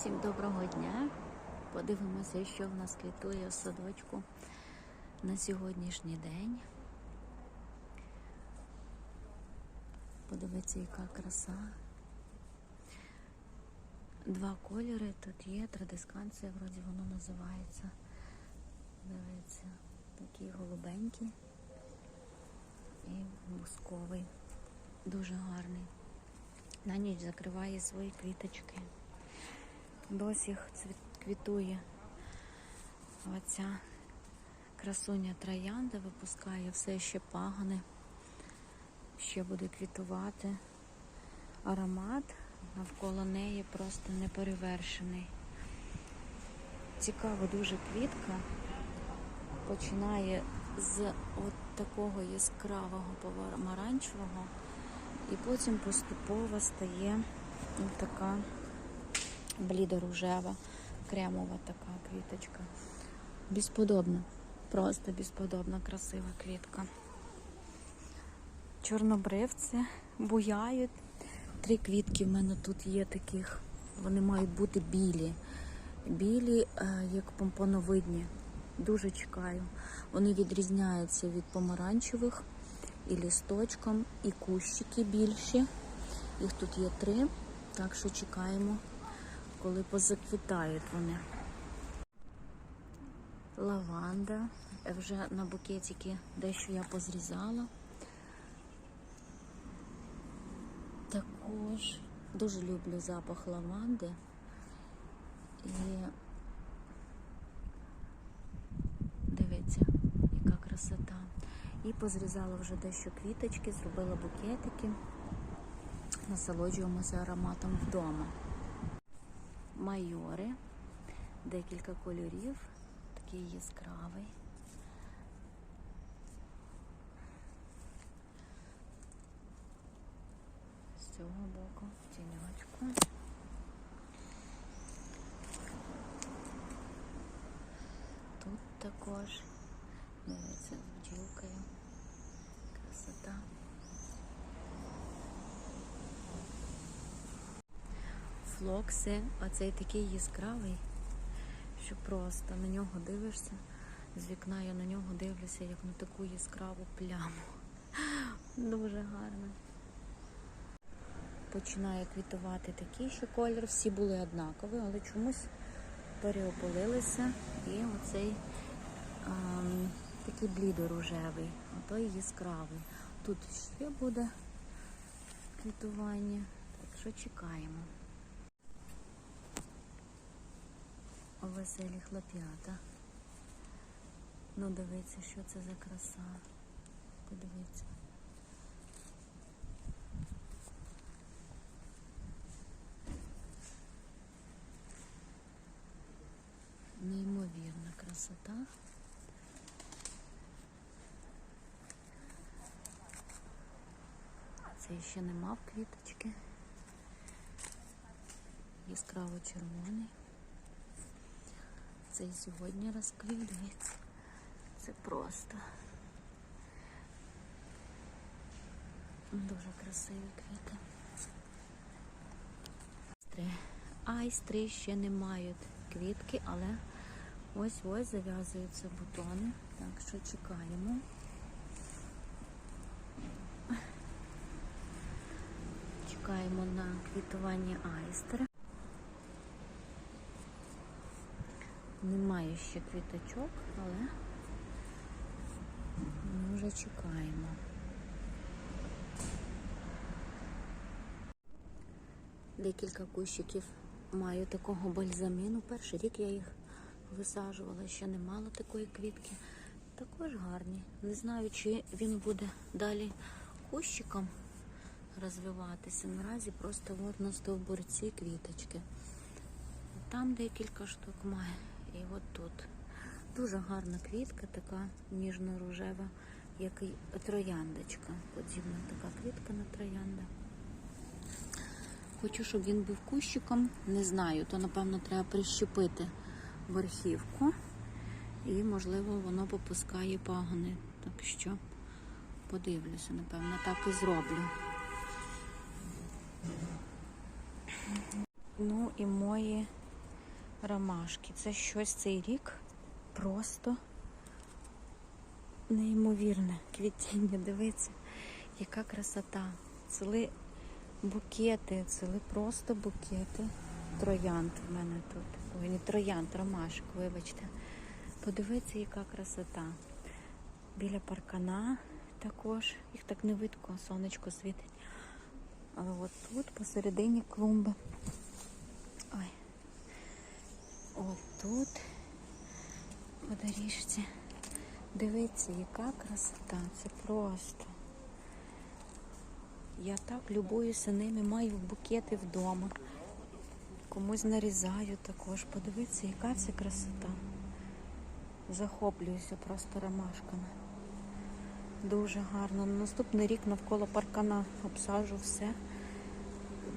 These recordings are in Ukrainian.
Всім доброго дня. Подивимося, що в нас квітує в садочку на сьогоднішній день. Подивіться, яка краса. Два кольори тут є, традисканція, вроді воно називається. Дивіться, такий голубенький і бусковий. Дуже гарний. На ніч закриває свої квіточки. Досі квітує оця красуня троянда, випускає все ще пагони, ще буде квітувати. Аромат навколо неї просто неперевершений. Цікава дуже квітка. Починає з от такого яскравого помаранчевого і потім поступово стає така блідорожева, кремова така квіточка. Безподобна, просто безподобна, красива квітка. Чорнобривці буяють. Три квітки в мене тут є таких. Вони мають бути білі. Білі, е, як помпоновидні. Дуже чекаю. Вони відрізняються від помаранчевих і лісточком, і кущики більші. Їх тут є три, так що чекаємо, коли позаквітають вони. Лаванда. Е, Вже на букетики дещо я позрізала. Також дуже люблю запах лаванди. І дивіться, яка красота. І позрізала вже дещо квіточки, зробила букетики. Насолоджуємося ароматом вдома. Майори, декілька кольорів, такий яскравий. З цього боку тіньочку. Тут також, дивіться, з бджілкою. Красота. Флокси, оцей такий яскравий, що просто на нього дивишся. З вікна я на нього дивлюся, як на таку яскраву пляму. Дуже гарно. Починає квітувати такий, що колір. Всі були однакові, але чомусь переопалилися. І оцей ем, такий блідорожевий, а той яскравий. Тут ще буде квітування, так що чекаємо. Веселі хлоп'ята. Ну, дивіться, що це за краса. Подивіться. Неймовірна красота. Це ще не мав квіточки. Яскраво червоний. Це сьогодні дивіться. Це просто дуже красиві квіти. Айстри ще не мають квітки, але ось-ось зав'язуються бутони. Так що чекаємо. Чекаємо на квітування айстри. Немає ще квіточок, але ми вже чекаємо. Декілька кущиків маю такого бальзаміну. Перший рік я їх висаджувала, ще не мала такої квітки. Також гарні. Не знаю, чи він буде далі кущиком розвиватися. Наразі просто от на стовбурці квіточки. Там декілька штук має. І от тут. Дуже гарна квітка, така ніжно-рожева, як і трояндочка. Подібна така квітка на троянда. Хочу, щоб він був кущиком. Не знаю, то напевно треба прищепити верхівку. І, можливо, воно попускає пагони. Так що подивлюся, напевно, так і зроблю. Ну і мої ромашки. Це щось цей рік просто неймовірне квітіння. Дивіться, яка красота. Цели букети, цели просто букети. Троянд в мене тут. Ой, не троянд, ромашок, вибачте. Подивіться, яка красота. Біля паркана також. Їх так не видко, сонечко світить. Але от тут посередині клумби. Ой. От тут по доріжці. Дивіться, яка красота. Це просто. Я так любуюся ними, маю букети вдома. Комусь нарізаю також. Подивіться, яка це красота. Захоплююся просто ромашками. Дуже гарно. На наступний рік навколо паркана обсажу все.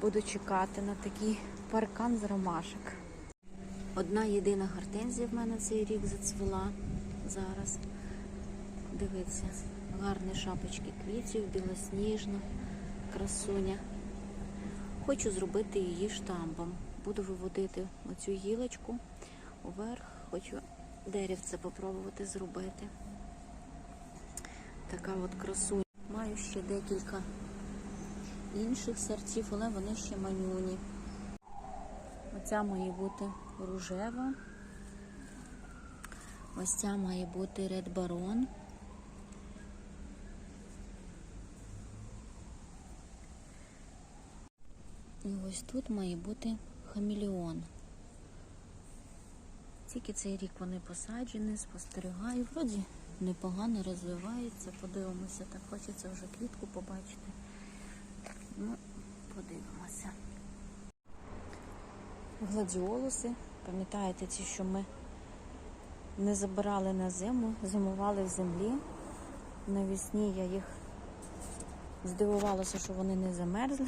Буду чекати на такий паркан з ромашок. Одна єдина гортензія в мене цей рік зацвіла зараз. Дивіться, гарні шапочки квітів, білосніжна, красуня. Хочу зробити її штамбом. Буду виводити оцю гілочку уверх. Хочу деревце попробувати зробити. Така от красуня. Маю ще декілька інших сортів, але вони ще манюні. Оця має бути рожева. Ось ця має бути Red Baron. І ось тут має бути хамелеон. Тільки цей рік вони посаджені, спостерігаю. Вроді непогано розвивається. Подивимося, так хочеться вже квітку побачити. Ну, подивимося. Гладіолуси. Пам'ятаєте, ті, що ми не забирали на зиму, зимували в землі. Навесні я їх здивувалася, що вони не замерзли.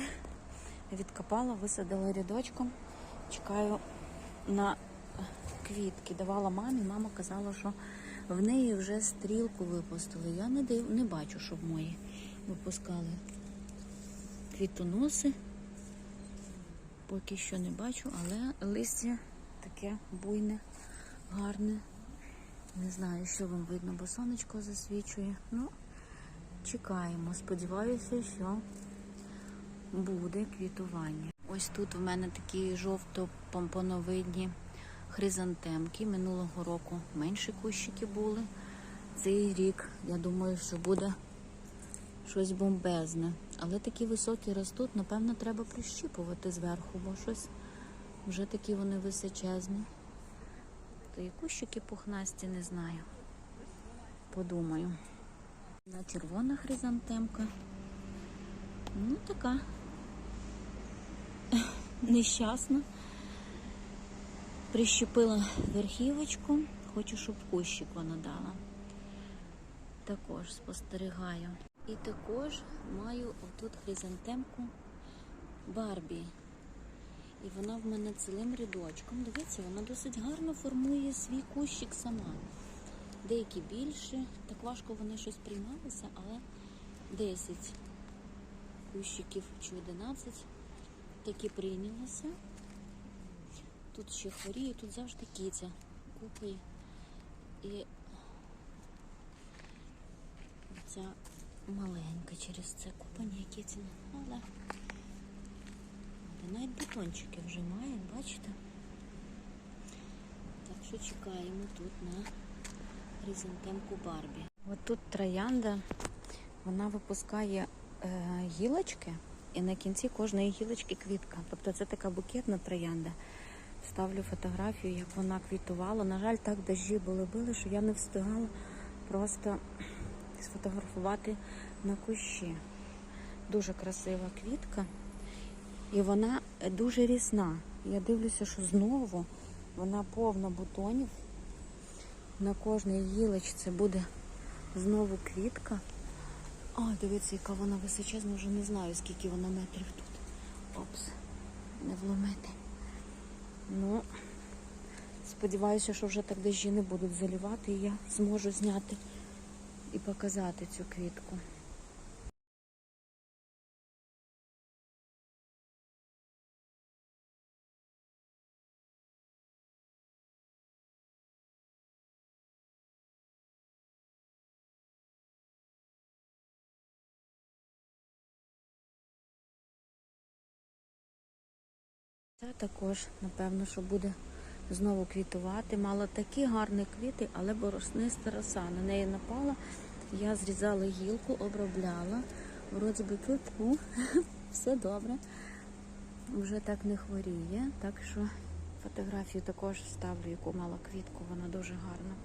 Відкопала, висадила рядочком. Чекаю на квітки. Давала мамі, мама казала, що в неї вже стрілку випустили. Я не див, не бачу, щоб мої випускали квітоноси. Поки що не бачу, але листя таке буйне, гарне. Не знаю, що вам видно, бо сонечко засвічує. Ну, чекаємо. Сподіваюся, що буде квітування. Ось тут в мене такі жовто-помпоновидні хризантемки. Минулого року менші кущики були. Цей рік, я думаю, що буде щось бомбезне. Але такі високі ростуть, напевно, треба прищіпувати зверху, бо щось вже такі вони височезні. То і кущики пухнасті, не знаю. Подумаю. На червона хризантемка. Ну, така нещасна. Прищепила верхівочку, хочу, щоб кущик вона дала. Також спостерігаю. І також маю отут хризантемку Барбі. І вона в мене цілим рядочком. Дивіться, вона досить гарно формує свій кущик сама. Деякі більше, так важко вони щось приймалися, але 10 кущиків чи 11 таки прийнялося. Тут ще хворіє, тут завжди киця купає. І ця маленька через це купання киця. Але Та навіть бутончики вже має, бачите? Так що чекаємо тут на хризантемку Барбі. От тут троянда, вона випускає е, гілочки, і на кінці кожної гілочки квітка. Тобто це така букетна троянда. Ставлю фотографію, як вона квітувала. На жаль, так дощі були били, що я не встигала просто сфотографувати на кущі. Дуже красива квітка. І вона дуже рісна. Я дивлюся, що знову вона повна бутонів. На кожній гілочці буде знову квітка. О, дивіться, яка вона височезна, вже не знаю, скільки вона метрів тут. Опс, не вломити. Ну, сподіваюся, що вже так дощі не будуть залівати, і я зможу зняти і показати цю квітку. Ця також, напевно, що буде знову квітувати. Мала такі гарні квіти, але борошниста роса на неї напала. Я зрізала гілку, обробляла. Вроді би пу все добре. Вже так не хворіє. Так що фотографію також ставлю, яку мала квітку, вона дуже гарна.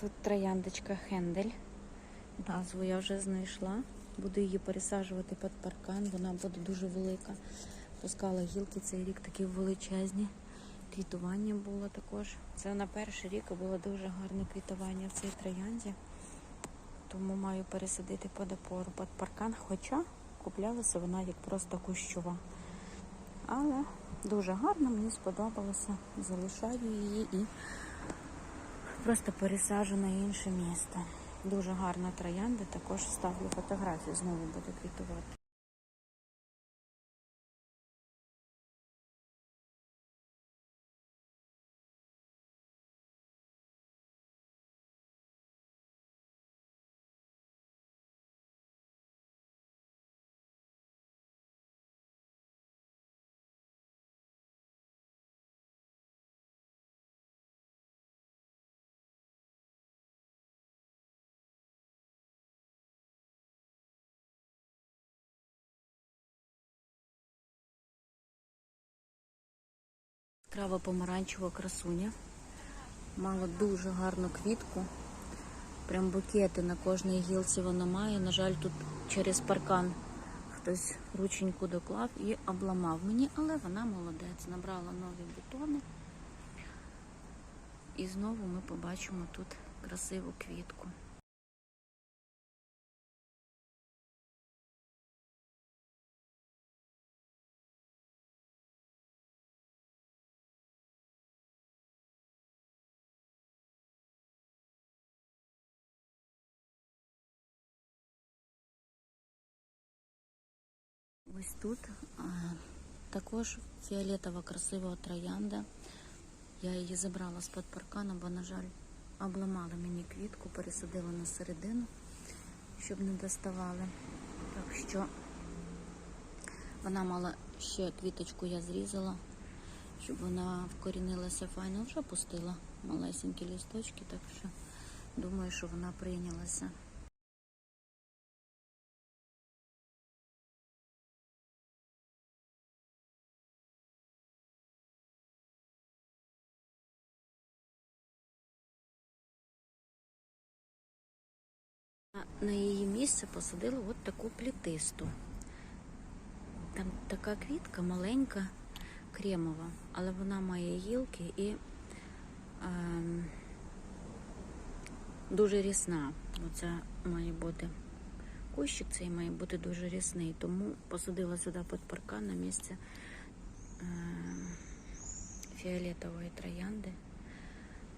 Тут трояндочка Хендель. Назву я вже знайшла. Буду її пересаджувати під паркан, вона буде дуже велика. Пускала гілки цей рік такі величезні. Квітування було також. Це на перший рік було дуже гарне квітування в цій троянді. Тому маю пересадити під опору під паркан, хоча куплялася вона як просто кущова. Але дуже гарно, мені сподобалося. Залишаю її і просто пересаджу на інше місце. Дуже гарна троянда, також ставлю фотографію, знову буде квітувати. Яскрава помаранчева красуня. Мала дуже гарну квітку. Прям букети на кожній гілці вона має. На жаль, тут через паркан хтось рученьку доклав і обламав мені, але вона молодець. Набрала нові бутони. І знову ми побачимо тут красиву квітку. Ось тут також фіолетова красива троянда. Я її забрала з-під паркану, бо, на жаль, обламали мені квітку, пересадила на середину, щоб не доставали. Так що вона мала ще квіточку, я зрізала, щоб вона вкорінилася файно, вже пустила малесенькі лісточки, так що думаю, що вона прийнялася. На- її місце посадила от таку плітисту. Там така квітка маленька, кремова, але вона має гілки і ем, дуже рісна. Оця має бути кущик, цей має бути дуже рісний. Тому посадила сюди під паркан на місце ем, фіолетової троянди.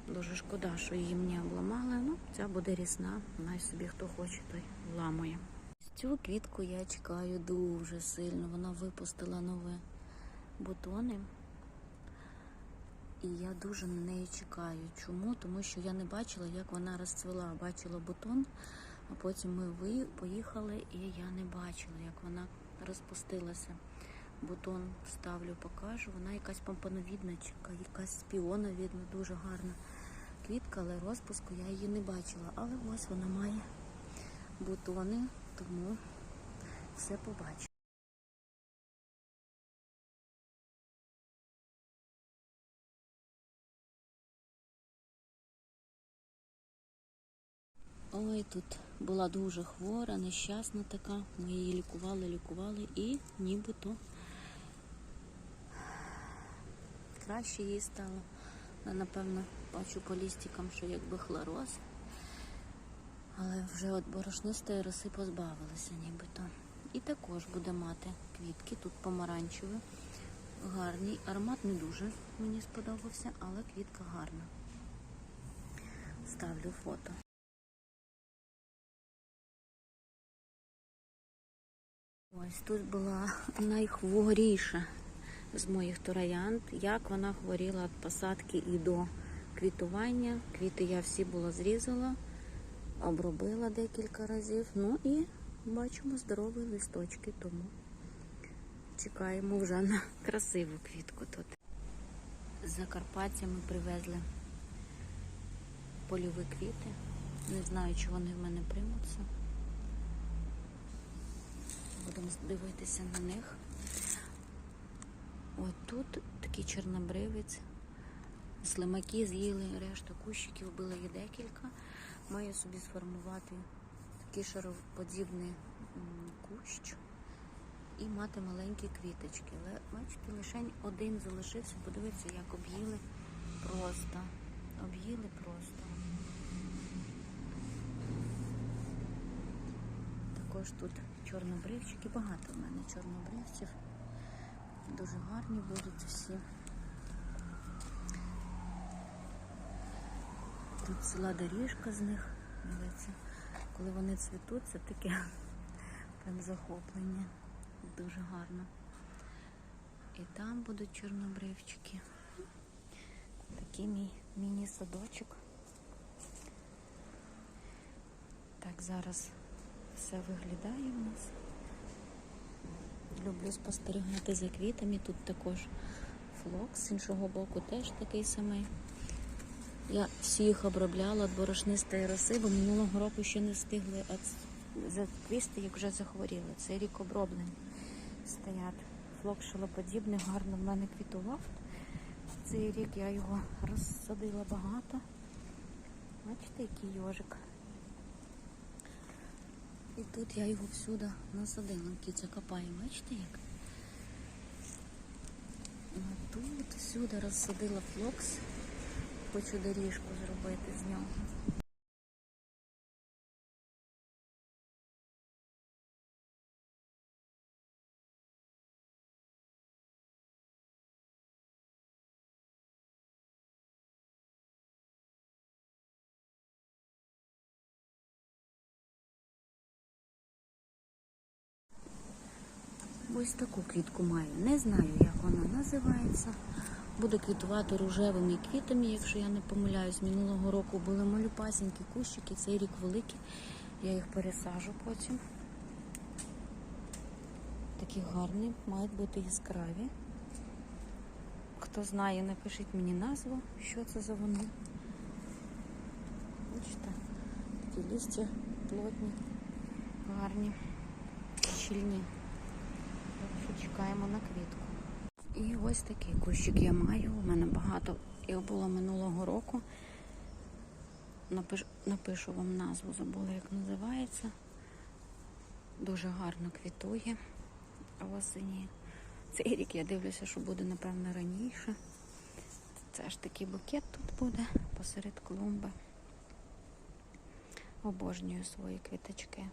Дуже шкода, що її мені обламали. Ну, ця буде рісна. Най собі хто хоче, той вламує. Цю квітку я чекаю дуже сильно. Вона випустила нові бутони. І я дуже на неї чекаю. Чому? Тому що я не бачила, як вона розцвіла. Бачила бутон, а потім ми поїхали, і я не бачила, як вона розпустилася. Бутон ставлю, покажу. Вона якась помпановідна, якась спіоновідна, дуже гарна квітка, але розпуску я її не бачила. Але ось вона має бутони, тому все побачу. Ой, тут була дуже хвора, нещасна така. Ми її лікували, лікували і нібито краще їй стало. Напевно, бачу по лістикам, що якби хлороз. Але вже от борошнистої роси позбавилися нібито. І також буде мати квітки, тут помаранчеві, гарні. Аромат не дуже мені сподобався, але квітка гарна. Ставлю фото. Ось тут була найхворіша з моїх троянд, як вона хворіла від посадки і до квітування. Квіти я всі була зрізала, обробила декілька разів. Ну і бачимо здорові листочки, тому чекаємо вже на красиву квітку тут. З Закарпаття ми привезли польові квіти. Не знаю, чи вони в мене приймуться. Будемо дивитися на них. От тут такий чорнобривець. Слимаки з'їли решту кущиків, було є декілька. Маю собі сформувати такий шароподібний кущ і мати маленькі квіточки. Але бачите, лише один залишився. Подивіться, як об'їли просто. Об'їли просто. Також тут чорнобривчики, багато в мене чорнобривців. Дуже гарні будуть всі. Тут ціла доріжка з них. Дивіться, коли вони цвітуть, це таке прям захоплення. Дуже гарно. І там будуть чорнобривчики. Такий мій міні-садочок. Так, зараз все виглядає у нас. Люблю спостерігати за квітами. Тут також флокс, з іншого боку теж такий самий. Я всі їх обробляла від борошнистої роси, бо минулого року ще не встигли заквісти, як вже захворіли. Цей рік оброблені стоять. Флок шилоподібний, гарно в мене квітував. Цей рік я його розсадила багато. Бачите, який йожик. І тут я його всюди насадила. Кіця копає, бачите як? А тут всюди розсадила флокс. Хочу доріжку зробити з нього. Ось таку квітку маю. Не знаю, як вона називається. Буде квітувати рожевими квітами, якщо я не помиляюсь. Минулого року були малюпасенькі кущики, цей рік великий. Я їх пересажу потім. Такі гарні, мають бути яскраві. Хто знає, напишіть мені назву, що це за вони. Бачите, такі листя плотні, гарні, щільні. Чекаємо на квітку. І ось такий кущик я маю. У мене багато їх було минулого року. Напиш, напишу вам назву, забула, як називається. Дуже гарно квітує восені. Цей рік я дивлюся, що буде, напевно, раніше. Це ж такий букет тут буде посеред клумби. Обожнюю свої квіточки.